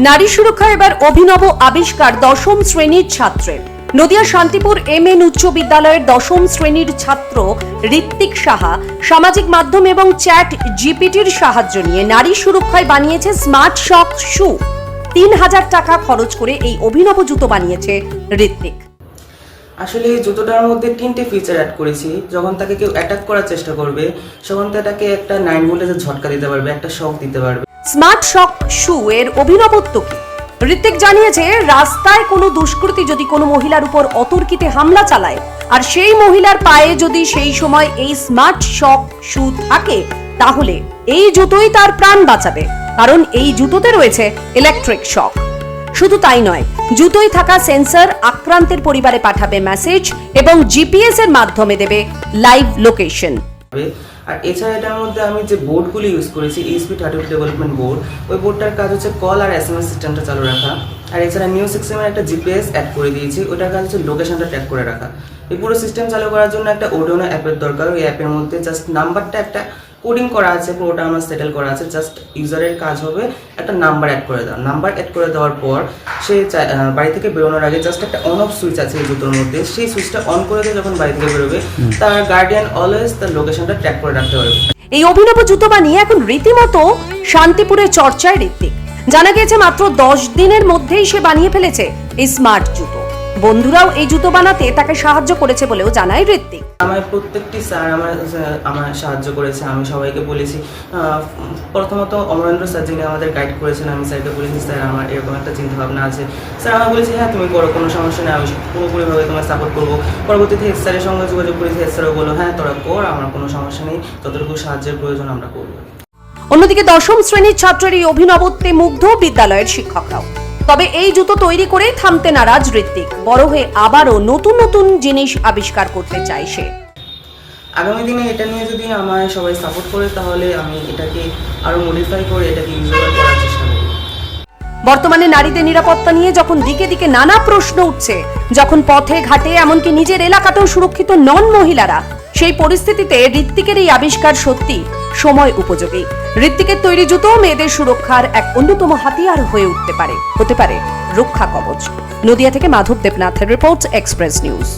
নারী সুরক্ষা এবার অভিনব আবিষ্কার দশম শ্রেণির ছাত্রের। নদিয়া শান্তিপুর এম এন উচ্চ বিদ্যালয়ের দশম শ্রেণির ছাত্র ঋত্বিক সাহা সামাজিক মাধ্যম এবং চ্যাট জিপিটির সাহায্য নিয়ে নারী সুরক্ষায় বানিয়েছে স্মার্ট শক শু। তিন হাজার টাকা খরচ করে এই অভিনব জুতো বানিয়েছে ঋত্বিক। আসলে এই জুতোটার মধ্যে তিনটে ফিচার অ্যাড করেছি। যখন তাকে কেউ অ্যাটাক করার চেষ্টা করবে তখন তাকে একটা নাইন ভোল্টেজের ঝটকা দিতে পারবে, একটা শক দিতে পারবে। স্মার্ট শক শু এর অভিনবত্ব কি ঋত্বিক জানিয়েছে, রাস্তায় কোনো দুষ্কৃতী যদি কোনো মহিলার উপর অতর্কিতে হামলা চালায়, আর সেই মহিলার পায়ে যদি সেই সময় এই স্মার্ট শক শু থাকে, তাহলে এই জুতোই তার প্রাণ বাঁচাবে, কারণ এই জুতোতে রয়েছে ইলেকট্রিক শক শুধু তাই নয় জুতোই থাকা সেন্সর আক্রান্তের পরিবারে পাঠাবে মেসেজ এবং জিপিএস এর মাধ্যমে দেবে লাইভ লোকেশন। আর এছাড়া এটার মধ্যে আমি যে বোর্ডগুলি ইউজ করেছি ইএসপি থার্টি ডেভেলপমেন্ট বোর্ড ওই বোর্ডটার কাজ হচ্ছে কল আর এস এম এস সিস্টেমটা চালু রাখা। আর এছাড়া নিউ সিস্টেমের একটা জিপিএস অ্যাড করে দিয়েছি, ওটার কাজ হচ্ছে লোকেশনটা ট্র্যাক করে রাখা। এই পুরো সিস্টেম চালু করার জন্য একটা ওডোনো অ্যাপের দরকার, ওই অ্যাপের মধ্যে জাস্ট নাম্বারটা একটা কোডিং করা আছে পুরোটা আমার সেটেল করা আছে জাস্ট ইউজারের কাজ হবে একটা নাম্বার অ্যাড করে দেওয়া নাম্বার অ্যাড করে দেওয়ার পর সে বাড়ি থেকে বেরোনোর আগে জাস্ট একটা অন অফ সুইচ আছে এই জুতোর মধ্যে। সেই সুইচটা অন করে দিয়ে যখন বাড়ি থেকে বেরোবে তার গার্ডিয়ান অলওয়েজ তার লোকেশনটা ট্র্যাক করে রাখতে পারবে। এই অভিনব জুতো বানিয়ে এখন রীতিমতো শান্তিপুরে চর্চায় ঋত্বিক। জানা গিয়েছে মাত্র দশ দিনের মধ্যেই সে বানিয়ে ফেলেছে এই স্মার্ট জুতো। বন্ধুরাও এই জুতো বানাতে তাকে সাহায্য করেছে বলেও জানায় ঋত্বিক। আমার প্রত্যেকটি স্যার আমার আমার সাহায্য করেছে, আমি সবাইকে বলেছি প্রথমত অমরেন্দ্র স্যার যিনি আমাদের গাইড করেছেন, আমি স্যারকে বলেছি, স্যার, আমার এরকম একটা চিন্তা ভাবনা আছে। স্যার আমার বলেছি হ্যাঁ তুমি করো, কোনো সমস্যা নেই, আমি পুরোপুরিভাবে তোমার সাপোর্ট করব। পরবর্তীতে হেড স্যারের সঙ্গে যোগাযোগ করেছি, হেড স্যারও বলল হ্যাঁ তোরা কর, আমার কোনো সমস্যা নেই, যতটুকু সাহায্যের প্রয়োজন আমরা করব। অন্যদিকে দশম শ্রেণির ছাত্রের এই অভিনবত্বে মুগ্ধ বিদ্যালয়ের শিক্ষকরাও। তবে এই জুতো তৈরি করেই থামতে নারাজ ঋত্বিক বড় হয়ে আবারও নতুন নতুন জিনিস আবিষ্কার করতে চায় সে। আগামী দিনে এটা নিয়ে যদি আমায় সবাই সাপোর্ট করে, তাহলে আমি এটাকে আরও মডিফাই করে এটাকে ইউজেবল করার চেষ্টা করব। বর্তমানে নারীদের নিরাপত্তা নিয়ে যখন দিকে দিকে নানা প্রশ্ন উঠছে, যখন পথে ঘাটে এমনকি নিজের এলাকাতেও সুরক্ষিত নন মহিলারা, সেই পরিস্থিতিতে ঋত্বিকের এই আবিষ্কার সত্যি সময় উপযোগী। ঋত্বিকের তৈরি জুতো মেয়েদের সুরক্ষার এক অন্যতম হাতিয়ার হয়ে উঠতে পারে, হতে পারে রক্ষা কবচ। নদিয়া থেকে মাধব দেবনাথের রিপোর্ট এক্সপ্রেস নিউজ